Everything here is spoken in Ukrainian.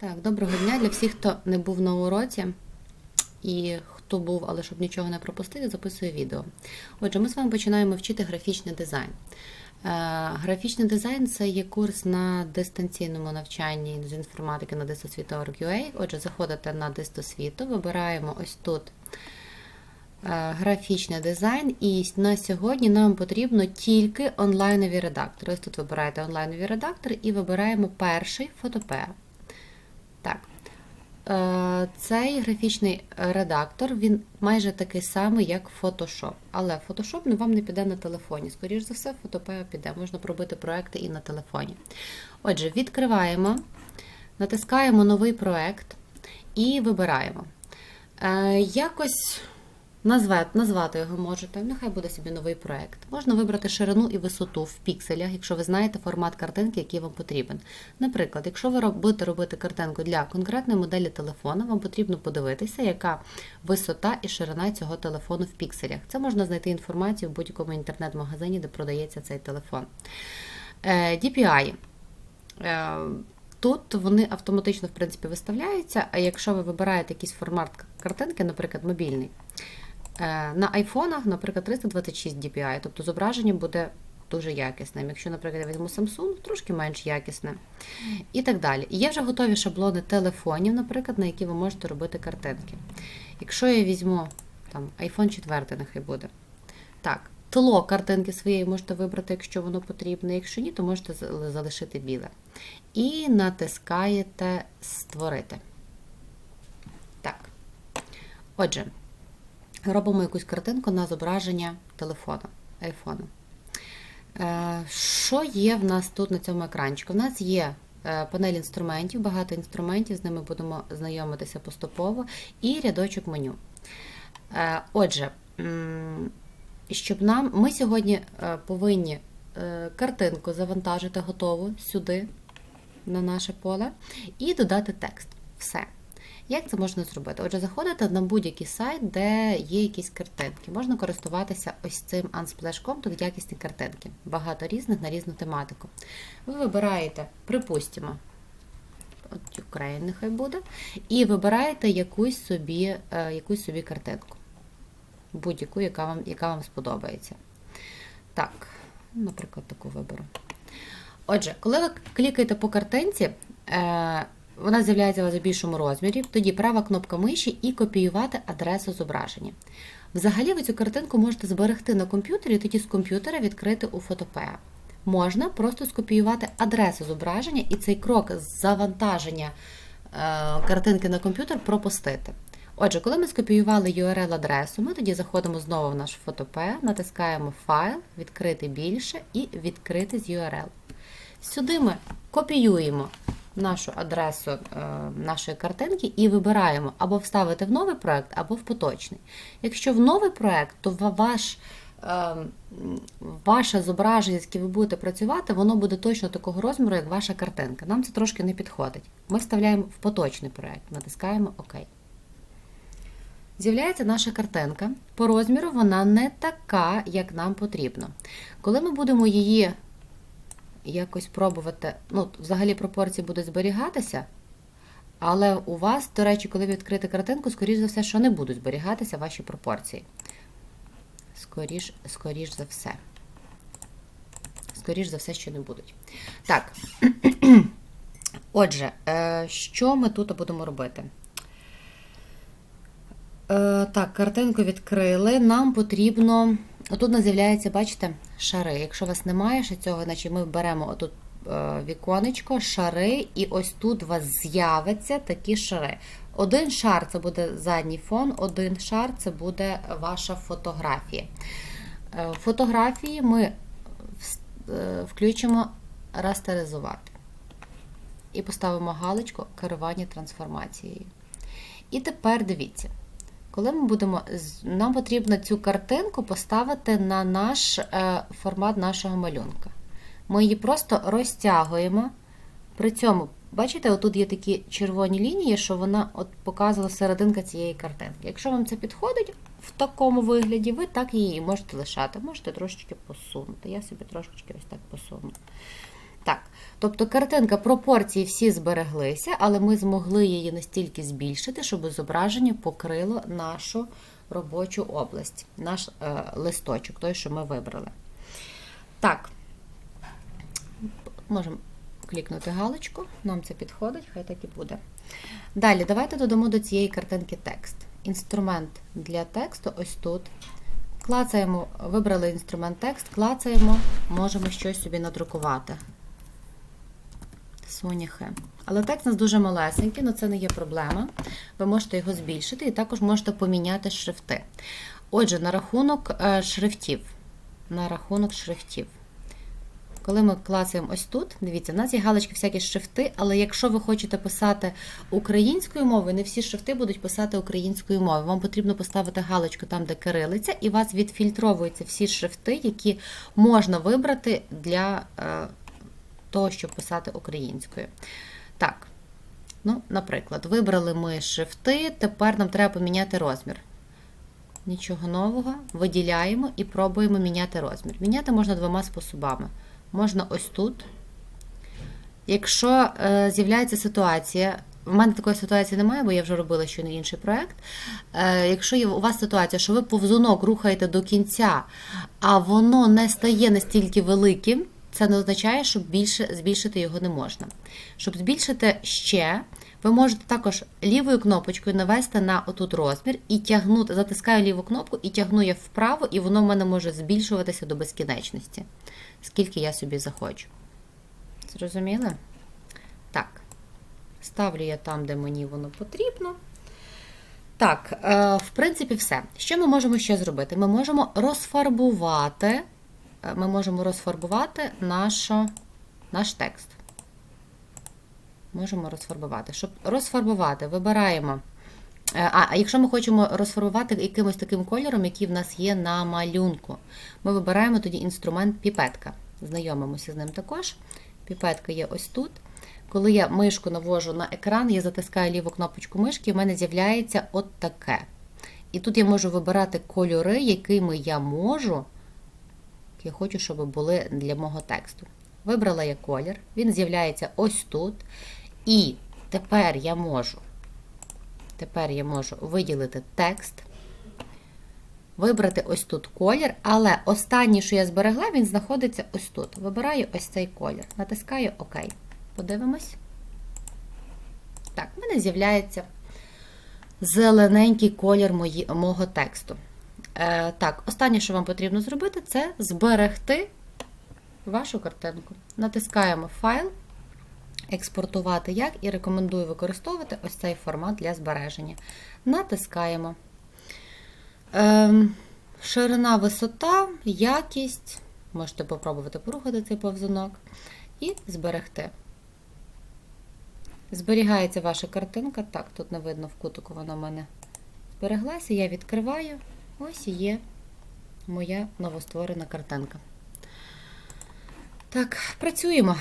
Так, доброго дня для всіх, хто не був на уроці і хто був, але щоб нічого не пропустив, я записую відео. Отже, ми з вами починаємо вчити графічний дизайн. Е, Графічний дизайн це є курс на дистанційному навчанні з інформатики на distosвіта.org.ua. Отже, заходите на дистосвіту, вибираємо ось тут е, графічний дизайн, і на сьогодні нам потрібно тільки онлайнові редактори. Ось тут вибираєте онлайнові редактори і вибираємо перший фотопеа. Так. Е, Цей графічний редактор він майже такий самий, як Photoshop. Але Photoshop ну, вам не піде на телефоні. Скоріше за все, Photopea піде. Можна пробити проекти і на телефоні. Отже, відкриваємо, натискаємо новий проект і вибираємо. Е, Якось назве, назвати його можете. Нехай буде собі новий проект. Можна вибрати ширину і висоту в пікселях, якщо ви знаєте формат картинки, який вам потрібен. Наприклад, якщо ви будете робити картинку для конкретної моделі телефона, вам потрібно подивитися, яка висота і ширина цього телефону в пікселях. Це можна знайти інформацію в будь-якому інтернет-магазині, де продається цей телефон. Е, DPI. Е, Тут вони автоматично в принципі виставляються, а якщо ви вибираєте якийсь формат картинки, наприклад, мобільний, на айфонах, наприклад, 326 DPI, тобто зображення буде дуже якісним. Якщо, наприклад, я візьму Samsung, трошки менш якісне. І так далі. Є вже готові шаблони телефонів, наприклад, на які ви можете робити картинки. Якщо я візьму там, iPhone 4, нехай буде. Так, тло картинки своєї можете вибрати, якщо воно потрібне. Якщо ні, то можете залишити біле. І натискаєте Створити. Так. Отже, робимо якусь картинку на зображення телефона, айфона. Е, Що є в нас тут на цьому екранчику? У нас є е, панель інструментів, багато інструментів, з ними будемо знайомитися поступово, і рядочок меню. Е, Отже, щоб нам ми сьогодні повинні картинку завантажити готову сюди, на наше поле, і додати текст. Все. Як це можна зробити? Отже, заходите на будь-який сайт, де є якісь картинки. Можна користуватися ось цим Unsplash.com, тут якісні картинки. Багато різних на різну тематику. Ви вибираєте, припустимо, от Ukraine нехай буде, і вибираєте якусь собі, е, якусь собі картинку. Будь-яку, яка вам, яка вам сподобається. Так, наприклад, таку виберу. Отже, коли ви клікаєте по картинці, е, вона з'являється у більшому розмірі, тоді права кнопка миші і копіювати адресу зображення. Взагалі ви цю картинку можете зберегти на комп'ютері, тоді з комп'ютера відкрити у фотопеа. Можна просто скопіювати адресу зображення і цей крок з завантаження е, картинки на комп'ютер пропустити. Отже, коли ми скопіювали URL-адресу, ми тоді заходимо знову в наш фотопеа, натискаємо Файл, відкрити більше і відкрити з URL. Сюди ми копіюємо нашу адресу е, нашої картинки і вибираємо або вставити в новий проект, або в поточний. Якщо в новий проект, то ваш, е, ваше зображення, з яким ви будете працювати, воно буде точно такого розміру, як ваша картинка. Нам це трошки не підходить. Ми вставляємо в поточний проект, натискаємо ОК. З'являється наша картинка. По розміру вона не така, як нам потрібно. Коли ми будемо її якось пробувати, ну, взагалі пропорції будуть зберігатися, але у вас, до речі, коли ви відкрите картинку, скоріш за все, що не будуть зберігатися ваші пропорції. Скоріш, скоріш за все. Скоріш за все, що не будуть. Так. Отже, е, що ми тут будемо робити? Е, Так, картинку відкрили. Нам потрібно. Отут нас з'являється, бачите, шари. Якщо у вас немає ще цього, значить ми беремо отут е, віконечко, шари, і ось тут у вас з'являться такі шари. Один шар це буде задній фон, один шар це буде ваша фотографія. Е, Фотографії ми е, включимо растеризувати. І поставимо галочку керування трансформацією. І тепер дивіться. Коли ми будемо, нам потрібно цю картинку поставити на наш е, формат нашого малюнка. Ми її просто розтягуємо. При цьому, бачите, отут є такі червоні лінії, що вона от показувала серединка цієї картинки. Якщо вам це підходить в такому вигляді, ви так її можете лишати. Можете трошечки посунути. Я собі трошечки ось так посуну. Так, тобто картинка пропорції всі збереглися, але ми змогли її настільки збільшити, щоб зображення покрило нашу робочу область, наш е, листочок, той, що ми вибрали. Так, можемо клікнути галочку, нам це підходить, хай так і буде. Далі, давайте додамо до цієї картинки текст. Інструмент для тексту ось тут. Клацаємо, вибрали інструмент текст, клацаємо, можемо щось собі надрукувати. Соняхи. Але текст у нас дуже малесенький, але це не є проблема. Ви можете його збільшити і також можете поміняти шрифти. Отже, на рахунок е, шрифтів. На рахунок шрифтів. Коли ми клацаємо ось тут, дивіться, в нас є галочки всякі шрифти, але якщо ви хочете писати українською мовою, не всі шрифти будуть писати українською мовою. Вам потрібно поставити галочку там, де кирилиця, і вас відфільтровуються всі шрифти, які можна вибрати для е, того, щоб писати українською. Так, ну, наприклад, вибрали ми шрифти, тепер нам треба поміняти розмір. Нічого нового, виділяємо і пробуємо міняти розмір. Міняти можна двома способами. Можна ось тут. Якщо е, з'являється ситуація, в мене такої ситуації немає, бо я вже робила щойно інший проєкт. Е, якщо є у вас ситуація, що ви повзунок рухаєте до кінця, а воно не стає настільки великим, це не означає, що більше збільшити його не можна. Щоб збільшити ще, ви можете також лівою кнопочкою навести на отут розмір і тягнути, затискаю ліву кнопку і тягну я вправо, і воно в мене може збільшуватися до безкінечності, скільки я собі захочу. Зрозуміли? Так. Ставлю я там, де мені воно потрібно. Так, е, в принципі, все. Що ми можемо ще зробити? Ми можемо розфарбувати, ми можемо розфарбувати нашу, наш текст. Можемо розфарбувати. Щоб розфарбувати, вибираємо. Е, а якщо ми хочемо розфарбувати якимось таким кольором, який в нас є на малюнку, ми вибираємо тоді інструмент піпетка. Знайомимося з ним також. Піпетка є ось тут. Коли я мишку навожу на екран, я затискаю ліву кнопочку мишки, і в мене з'являється от таке. І тут я можу вибирати кольори, якими я можу, я хочу, щоб були для мого тексту. Вибрала я колір, він з'являється ось тут. І тепер я можу, тепер я можу виділити текст, вибрати ось тут колір, але останній, що я зберегла, він знаходиться ось тут. Вибираю ось цей колір. Натискаю ОК. Подивимось. Так, в мене з'являється зелененький колір мої, мого тексту. Е, так, останнє, що вам потрібно зробити, це зберегти вашу картинку. Натискаємо файл, експортувати як і рекомендую використовувати ось цей формат для збереження. Натискаємо. Ем, ширина, висота, якість. Можете попробувати порухати цей повзунок і зберегти. Зберігається ваша картинка. Так, тут не видно в кутику, вона в мене збереглася. Я відкриваю. Ось і є моя новостворена картинка. Так, працюємо.